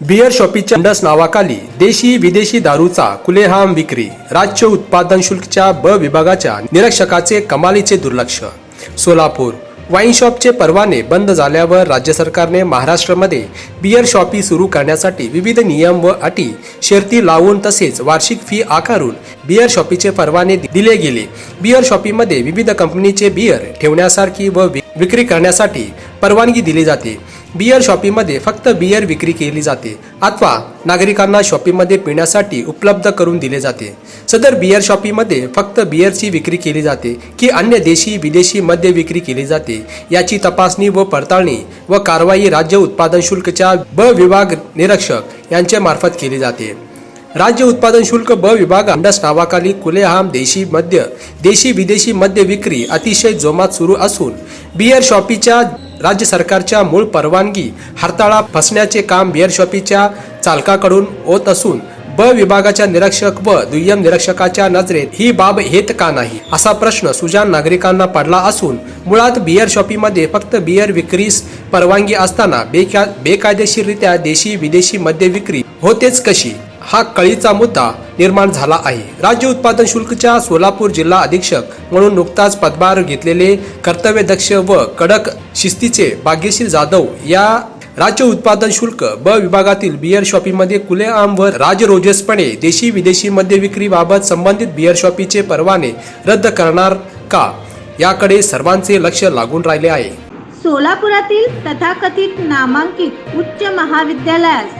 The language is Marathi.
बिअर शॉपीच्या अंडस नावाखाली देशी विदेशी दारूचा कुलेहाम विक्री राज्य उत्पादन शुल्कच्या ब विभागाच्या निरीक्षकाचे कमालीचे दुर्लक्ष. सोलापूर वाईन शॉपचे परवाने बंद झाल्यावर राज्य सरकारने महाराष्ट्रामध्ये बियर शॉपी सुरू करण्यासाठी विविध नियम व अटी शर्ती लावून तसेच वार्षिक फी आकारून बियर शॉपीचे परवाने दिले गेले. बियर शॉपीमध्ये विविध कंपनीचे बियर ठेवण्यासारखी व विक्री करण्यासाठी परवानगी दिली जाते. बियर शॉपीमध्ये फक्त बियर विक्री केली जाते अथवा नागरिकांना शॉपीमध्ये पिण्यासाठी उपलब्ध करून दिले जाते. सदर बियर शॉपीमध्ये फक्त बियरची विक्री केली जाते की अन्य देशी विदेशी मद्य विक्री केली जाते. याची तपासणी व पडताळणी व कारवाई राज्य उत्पादन शुल्कच्या ब विभाग निरीक्षक यांच्या मार्फत केली जाते. राज्य उत्पादन शुल्क ब विभाग अंडस नावाखाली खुलेआम देशी मद्य देशी विदेशी मद्य विक्री अतिशय जोमात सुरू असून बियर शॉपीच्या राज्य सरकारच्या मूळ परवानगी हरताळा फसण्याचे काम बिअर शॉपीच्या चालकाकडून होत असून ब विभागाच्या निरीक्षक व दुय्यम निरीक्षकाच्या नजरेत ही बाब हेत का नाही? असा प्रश्न सुजान नागरिकांना पडला असून मुळात बियर शॉपीमध्ये फक्त बियर विक्रीस परवानगी असताना बेका बेकायदेशीररित्या देशी विदेशी मद्य विक्री होतेच कशी? हा कळीचा मुद्दा निर्माण झाला आहे. राज्य उत्पादन शुल्कच्या सोलापूर जिल्हा अधीक्षक म्हणून नुकताच पदभार घेतलेले कर्तव्यदक्ष व कडक शिस्तीचे भाग्यशील जाधव या राज्य उत्पादन शुल्क ब विभागातील बिअर शॉपीमध्ये खुलेआम व राजरोजसपणे देशी विदेशी मद्य विक्रीबाबत संबंधित बिअर शॉपीचे परवाने रद्द करणार का? याकडे सर्वांचे लक्ष लागून राहिले आहे. सोलापुरातील तथाकथित नामांकित उच्च महाविद्यालयास